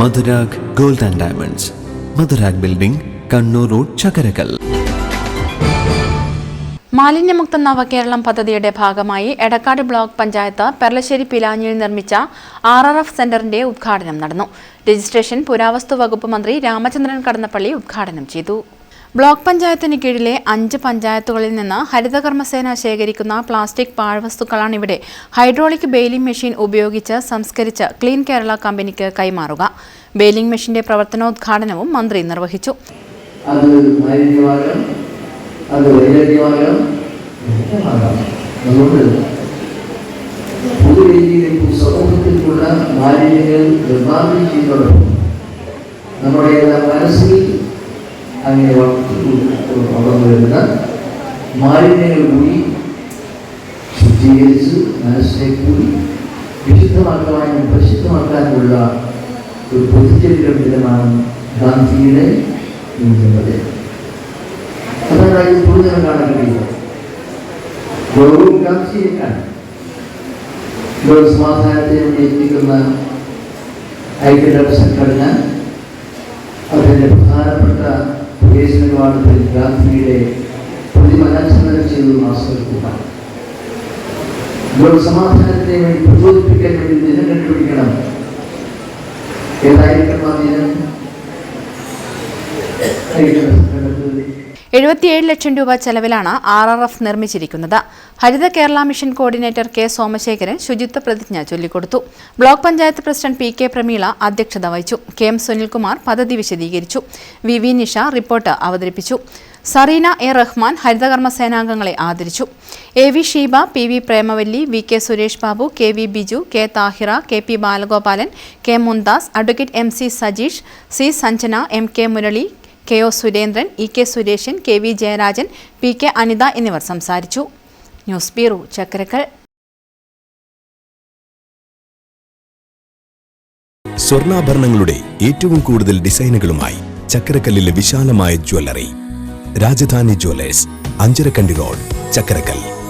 Madhurag gold and diamonds. Madhurag building Kannur road Chakkarakkal. മാലിന്യമുക്ത നവകേരളം പദ്ധതിയുടെ ഭാഗമായി എടക്കാട് ബ്ലോക്ക് പഞ്ചായത്ത് പെർലശ്ശേരി പിലാഞ്ഞിയിൽ നിർമ്മിച്ച ആർ ആർ എഫ് സെന്ററിന്റെ ഉദ്ഘാടനം നടന്നു. രജിസ്ട്രേഷൻ പുരാവസ്തു വകുപ്പ് മന്ത്രി രാമചന്ദ്രൻ കടന്നപ്പള്ളി ഉദ്ഘാടനം ചെയ്തു. ബ്ലോക്ക് പഞ്ചായത്തിന് കീഴിലെ അഞ്ച് പഞ്ചായത്തുകളിൽ നിന്ന് ഹരിതകർമ്മസേന ശേഖരിക്കുന്ന പ്ലാസ്റ്റിക് പാഴ്വസ്തുക്കളാണ് ഇവിടെ ഹൈഡ്രോളിക് ബെയിലിംഗ് മെഷീൻ ഉപയോഗിച്ച് സംസ്കരിച്ച് ക്ലീൻ കേരള കമ്പനിക്ക് കൈമാറുക. ബെയിലിംഗ് മെഷീന്റെ പ്രവർത്തനോദ്ഘാടനവും മന്ത്രി നിർവഹിച്ചു. നമ്മുടെ മനസ്സിൽ അങ്ങനെ വളർന്നു വരുന്ന മാലിന്യങ്ങൾ കൂടി ശുദ്ധീകരിച്ച് മനസ്സിനെ കൂടി വിശുദ്ധമാക്കാനും പ്രസിദ്ധമാക്കാനുമുള്ള ഒരു പൊതുചരിത്രം ദിനമാണ് ഗാന്ധിയുടെ ജന്മദിനം അതാണ് അതിൽ കൂടുതൽ കാണാൻ കഴിയുന്നത് ഗൗരവം ഗാന്ധിയേക്കാണ് ലോക സമാധാനത്തെ വേണ്ടി എത്തിക്കുന്ന ഐക്യരാഷ്ട്ര സംഘടന അതിന്റെ പ്രധാനപ്പെട്ട പ്രവേശനമാണ് ഗാന്ധിയുടെ പ്രതിമനാചരണം ചെയ്തത് മാസങ്ങൾക്കുമാണ് ലോക സമാധാനത്തെ വേണ്ടി പ്രചോദിപ്പിക്കാൻ വേണ്ടി ദിനം കണ്ടുപിടിക്കണം ഏതായിരിക്കണം ആ ദിനം? എഴുപത്തിയേഴ് ലക്ഷം രൂപ ചെലവിലാണ് ആർ ആർ എഫ് നിർമ്മിച്ചിരിക്കുന്നത്. Haritha Kerala mission coordinator K Somasekharan ശുചിത്വ പ്രതിജ്ഞ ചൊല്ലിക്കൊടുത്തു. Block panchayat president P K Prameela അധ്യക്ഷത വഹിച്ചു. കെ എം സുനിൽകുമാർ പദ്ധതി വിശദീകരിച്ചു. വി വി നിഷ റിപ്പോർട്ട് അവതരിപ്പിച്ചു. സറീന എ റഹ്മാൻ ഹരിതകർമ്മ സേനാംഗങ്ങളെ ആദരിച്ചു. A V Sheeba P V Premavalli V K Suresh Babu K V Biju K Thahira K P Balagopalan K Mumtaz advocate M C Sajeesh C Sanjana M K Murali K O Surendran E K Sureshan K V Jayarajan P K Anitha എന്നിവർ സംസാരിച്ചു. News bureau Chakkarakkal. സ്വർണാഭരണങ്ങളുടെ ഏറ്റവും കൂടുതൽ ഡിസൈനുകളുമായി ചക്കരക്കല്ലിലെ വിശാലമായ jewellery Rajadhani jewellers Anjarakandy road Chakkarakkal.